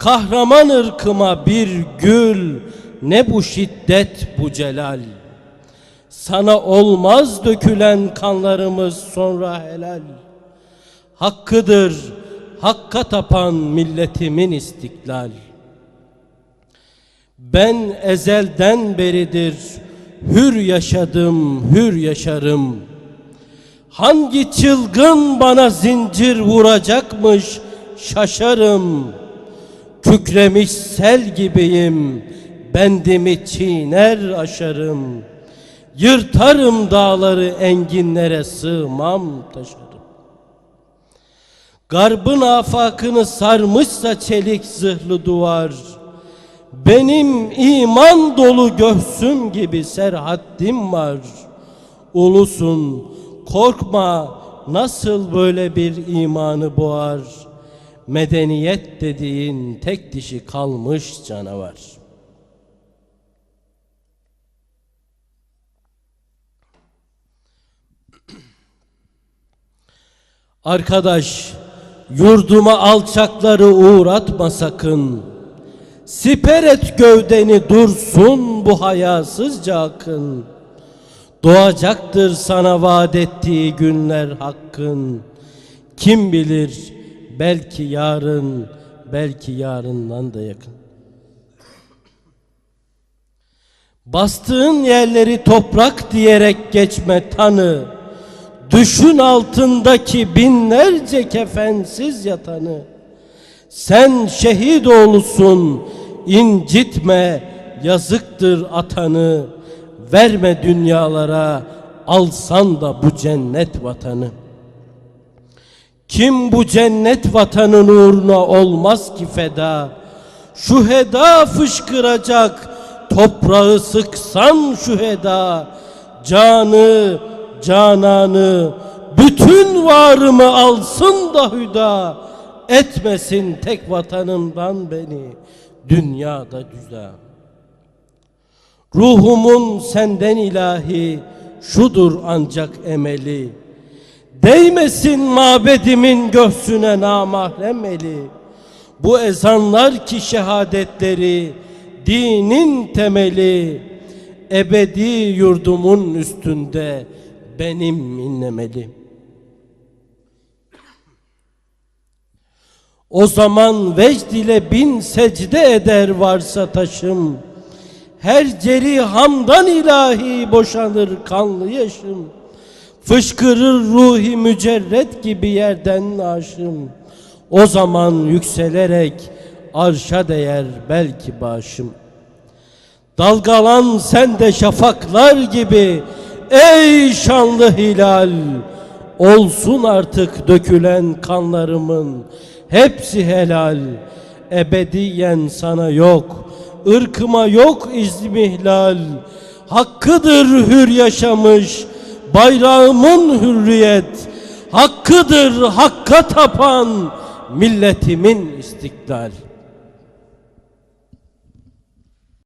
Kahraman ırkıma bir gül, ne bu şiddet bu celal. Sana olmaz dökülen kanlarımız sonra helal. Hakkıdır, hakka tapan milletimin istiklal. Ben ezelden beridir hür yaşadım, hür yaşarım. Hangi çılgın bana zincir vuracakmış şaşarım. Kükremiş sel gibiyim, bendimi çiğner aşarım. Yırtarım dağları enginlere sığmam taşarım. Garbın afakını sarmışsa çelik zırhlı duvar. Benim iman dolu göğsüm gibi serhaddim var. Ulusun korkma nasıl böyle bir imanı boğar. Medeniyet dediğin tek dişi kalmış canavar. Arkadaş, yurduma alçakları uğratma sakın. Siper et gövdeni dursun bu hayasızca akın. Doğacaktır sana vaat ettiği günler hakkın. Kim bilir belki yarın, belki yarından da yakın. Bastığın yerleri toprak diyerek geçme tanı. Düşün altındaki binlerce kefensiz yatanı. Sen şehit oğlusun, incitme, yazıktır atanı. Verme dünyalara, alsan da bu cennet vatanı. Kim bu cennet vatanın uğruna olmaz ki feda? Şu heda fışkıracak, toprağı sıksan şu heda. Canı, cananı, bütün varımı alsın da hüda. Etmesin tek vatanımdan beni, dünyada cüda. Ruhumun senden ilahi, şudur ancak emeli. Değmesin mabedimin göğsüne namahrem eli. Bu ezanlar ki şehadetleri, dinin temeli, ebedi yurdumun üstünde benim inlemeli. O zaman vecd ile bin secde eder varsa taşım. Her ceri hamdan ilahi boşanır kanlı yaşım. Fışkırır ruhi mücerret gibi yerden naşım. O zaman yükselerek arşa değer belki başım. Dalgalan sen de şafaklar gibi ey şanlı hilal. Olsun artık dökülen kanlarımın hepsi helal. Ebediyen sana yok, ırkıma yok izmihlal. Hakkıdır hür yaşamış bayrağımın hürriyet. Hakkıdır hakka tapan milletimin istiklal.